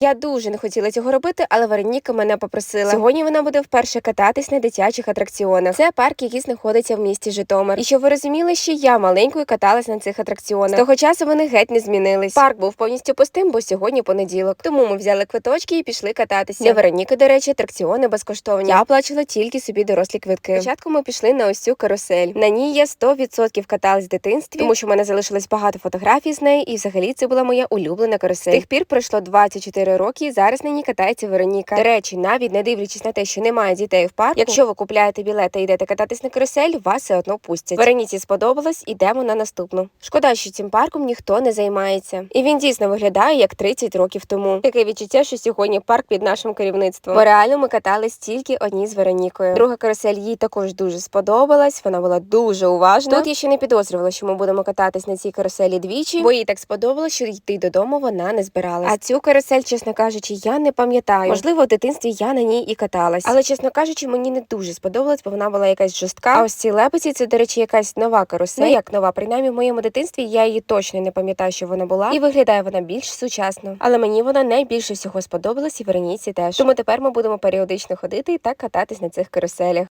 Я дуже не хотіла цього робити, але Вероніка мене попросила. Сьогодні вона буде вперше кататись на дитячих атракціонах. Це парк, який знаходиться в місті Житомир. І щоб ви розуміли, що я маленькою каталась на цих атракціонах. З того часу вони геть не змінились. Парк був повністю пустим, бо сьогодні понеділок. Тому ми взяли квиточки і пішли кататися. Для Вероніки, до речі, атракціони безкоштовні. Я оплачувала тільки собі дорослі квитки. Спочатку ми пішли на ось цю карусель. На ній я 100% каталась в дитинстві, тому що в мене залишилось багато фотографій з неї, і взагалі це була моя улюблена карусель. З тих пір пройшло 24 роки, і зараз на ній катається Вероніка. До речі, навіть не дивлячись на те, що немає дітей в парку, якщо ви купляєте білет і йдете кататись на карусель, вас все одно пустять. Вероніці сподобалось, ідемо на наступну. Шкода, що цим парком ніхто не займається. І він дійсно виглядає як 30 років тому. Таке відчуття, що сьогодні парк під нашим керівництвом. Бо реально ми катались тільки одні з Веронікою. Друга карусель їй також дуже сподобалась. Вона була дуже уважна. Тут я ще не підозрювала, що ми будемо кататись на цій каруселі двічі, бо їй так сподобалось, що йти додому вона не збиралась. А цю карусель, чесно кажучи, я не пам'ятаю. Можливо, в дитинстві я на ній і каталась. Але чесно кажучи, мені не дуже сподобалось, бо вона була якась жорстка. А ось ці лепеці, це, до речі, якась нова карусель. Ну, як нова, принаймні в моєму дитинстві я її точно не пам'ятаю, що вона була, і виглядає вона більш сучасно. Але мені вона найбільше всього сподобалась і Вероніці теж. Тому тепер ми будемо періодично ходити та кататись на цих каруселях.